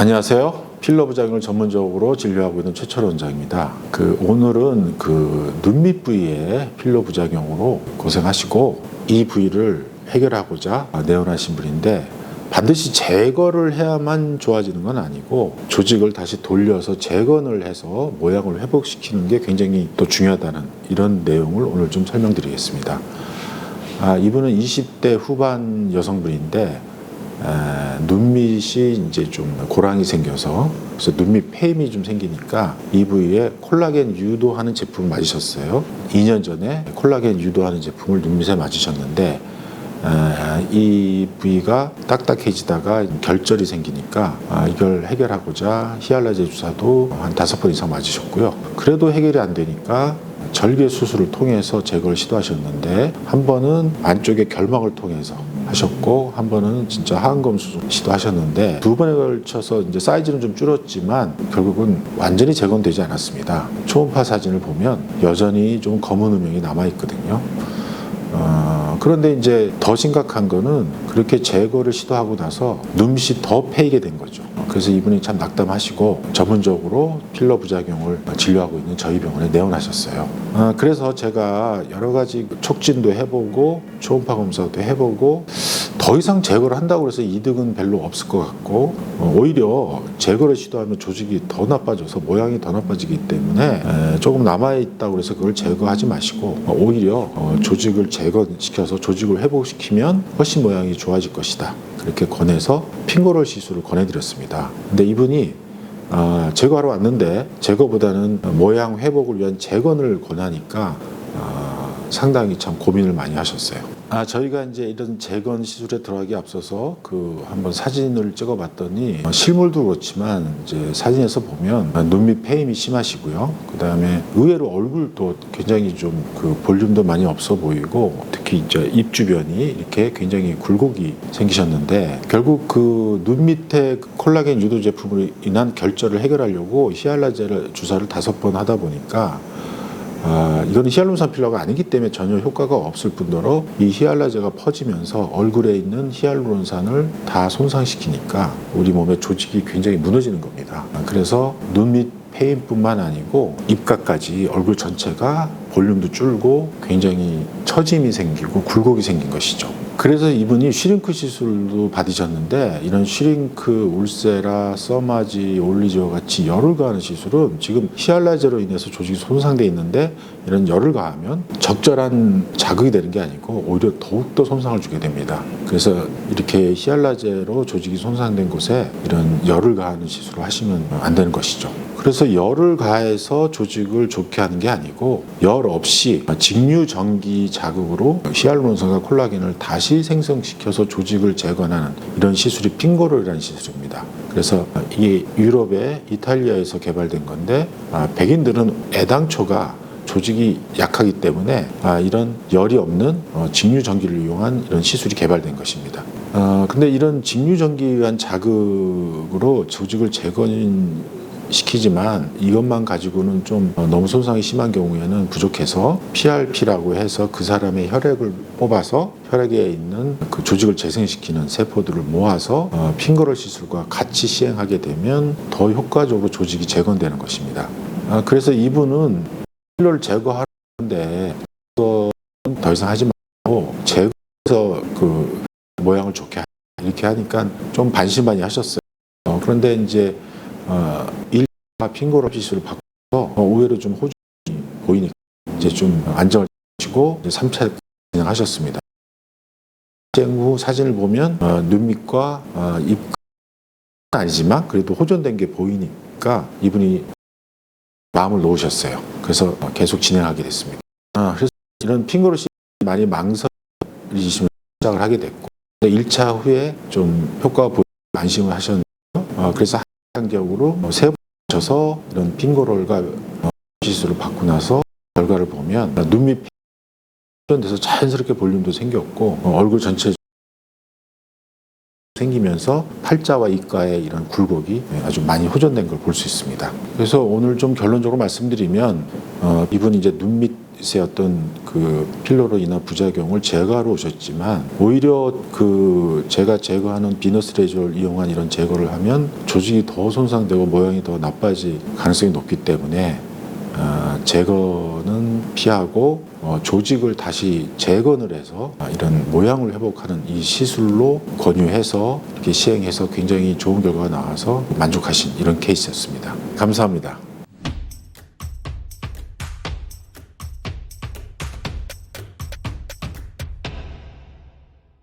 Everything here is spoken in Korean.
안녕하세요. 필러 부작용을 전문적으로 진료하고 있는 최철 원장입니다. 그 오늘은 그 눈밑 부위의 필러 부작용으로 고생하시고 이 부위를 해결하고자 내원하신 분인데 반드시 제거를 해야만 좋아지는 건 아니고 조직을 다시 돌려서 재건을 해서 모양을 회복시키는 게 굉장히 또 중요하다는 이런 내용을 오늘 좀 설명드리겠습니다. 아, 이분은 20대 후반 여성분인데 에, 눈밑이 이제 좀 고랑이 생겨서 그래서 눈밑 폐임이 좀 생기니까 이 부위에 콜라겐 유도하는 제품을 맞으셨어요. 2년 전에 콜라겐 유도하는 제품을 눈밑에 맞으셨는데 에, 이 부위가 딱딱해지다가 결절이 생기니까 아, 이걸 해결하고자 히알라제 주사도 한 다섯 번 이상 맞으셨고요. 그래도 해결이 안 되니까 절개 수술을 통해서 제거를 시도하셨는데 한 번은 안쪽에 결막을 통해서 하셨고 한 번은 진짜 하안검 수술 시도 하셨는데 두 번에 걸쳐서 이제 사이즈는 좀 줄었지만 결국은 완전히 재건되지 않았습니다. 초음파 사진을 보면 여전히 좀 검은 음영이 남아 있거든요. 어, 그런데 이제 더 심각한 거는 그렇게 제거를 시도하고 나서 눈밑이 더 패이게 된 거죠. 그래서 이분이 참 낙담하시고 전문적으로 필러 부작용을 진료하고 있는 저희 병원에 내원하셨어요. 어, 그래서 제가 여러 가지 촉진도 해보고 초음파 검사도 해보고 더 이상 제거를 한다고 해서 이득은 별로 없을 것 같고 어, 오히려 제거를 시도하면 조직이 더 나빠져서 모양이 더 나빠지기 때문에 에, 조금 남아 있다고 해서 그걸 제거하지 마시고 어, 오히려 어, 조직을 제거시켜서 조직을 회복시키면 훨씬 모양이 좋아질 것이다. 그렇게 권해서 핑거롤 시술을 권해드렸습니다. 근데 이분이 아, 제거하러 왔는데 제거보다는 모양 회복을 위한 재건을 권하니까 아, 상당히 참 고민을 많이 하셨어요. 아 저희가 이제 이런 재건 시술에 들어가기 앞서서 그 한번 사진을 찍어봤더니 어, 실물도 그렇지만 이제 사진에서 보면 눈 밑 폐임이 심하시고요. 그 다음에 의외로 얼굴도 굉장히 좀 그 볼륨도 많이 없어 보이고 특히 이제 입 주변이 이렇게 굉장히 굴곡이 생기셨는데 결국 그 눈 밑에 그 콜라겐 유도 제품으로 인한 결절을 해결하려고 히알라제를 주사를 다섯 번 하다 보니까 아, 이거는 히알루론산 필러가 아니기 때문에 전혀 효과가 없을 뿐더러 이 히알라제가 퍼지면서 얼굴에 있는 히알루론산을 다 손상시키니까 우리 몸의 조직이 굉장히 무너지는 겁니다. 아, 그래서 눈밑 폐임뿐만 아니고 입가까지 얼굴 전체가 볼륨도 줄고 굉장히 처짐이 생기고 굴곡이 생긴 것이죠. 그래서 이분이 슈링크 시술도 받으셨는데 이런 슈링크, 울세라, 서마지, 올리지오 같이 열을 가하는 시술은 지금 히알라제로 인해서 조직이 손상돼 있는데 이런 열을 가하면 적절한 자극이 되는 게 아니고 오히려 더욱더 손상을 주게 됩니다. 그래서 이렇게 히알라제로 조직이 손상된 곳에 이런 열을 가하는 시술을 하시면 안 되는 것이죠. 그래서 열을 가해서 조직을 좋게 하는 게 아니고 열 없이 직류 전기 자극으로 히알루론산과 콜라겐을 다시 생성시켜서 조직을 재건하는 이런 시술이 핑거롤이라는 시술입니다. 그래서 이게 유럽의 이탈리아에서 개발된 건데 아, 백인들은 애당초가 조직이 약하기 때문에 아, 이런 열이 없는 어, 직류 전기를 이용한 이런 시술이 개발된 것입니다. 어, 근데 이런 직류 전기에 의한 자극으로 조직을 재건 시키지만 이것만 가지고는 좀 어, 너무 손상이 심한 경우에는 부족해서 PRP라고 해서 그 사람의 혈액을 뽑아서 혈액에 있는 그 조직을 재생시키는 세포들을 모아서 어, 핑거럴 시술과 같이 시행하게 되면 더 효과적으로 조직이 재건되는 것입니다. 아, 그래서 이분은 필러를 제거하는데 더 이상 하지 말고 제거해서 그 모양을 좋게. 이렇게 하니까 좀 반신반의 하셨어요. 어, 그런데 이제 어, 1차 핑거럽 시술을 받고서 어, 의외로 좀 호전이 보이니까 이제 좀 안정을 이제 3차 진행하셨습니다. 시행 후 사진을 보면 어, 눈밑과 어, 입 아니지만 그래도 호전된 게 보이니까 이분이 마음을 놓으셨어요. 그래서 어, 계속 진행하게 됐습니다. 아, 그래서 이런 핑거로 시 많이 망설이시면 시작을 하게 됐고 1차 후에 좀 효과가 보이 안심을 하셨는데 어, 그래서 한적으로 세 번 쳐서 이런 어, 시술을 받고 나서 결과를 보면 눈밑 표현돼서 자연스럽게 볼륨도 생겼고 어, 얼굴 전체 생기면서 팔자와 입가의 이런 굴곡이 아주 많이 호전된 걸 볼 수 있습니다. 그래서 오늘 좀 결론적으로 말씀드리면 어, 이분이 이제 눈밑 의 어떤 그 필러로 인한 부작용을 제거하러 오셨지만 오히려 그 제가 제거하는 비너스 레저를 이용한 이런 제거를 하면 조직이 더 손상되고 모양이 더 나빠질 가능성이 높기 때문에 어, 제거는 피하고 어, 조직을 다시 재건을 해서 아, 이런 모양을 회복하는 이 시술로 권유해서 이렇게 시행해서 굉장히 좋은 결과가 나와서 만족하신 이런 케이스였습니다. 감사합니다.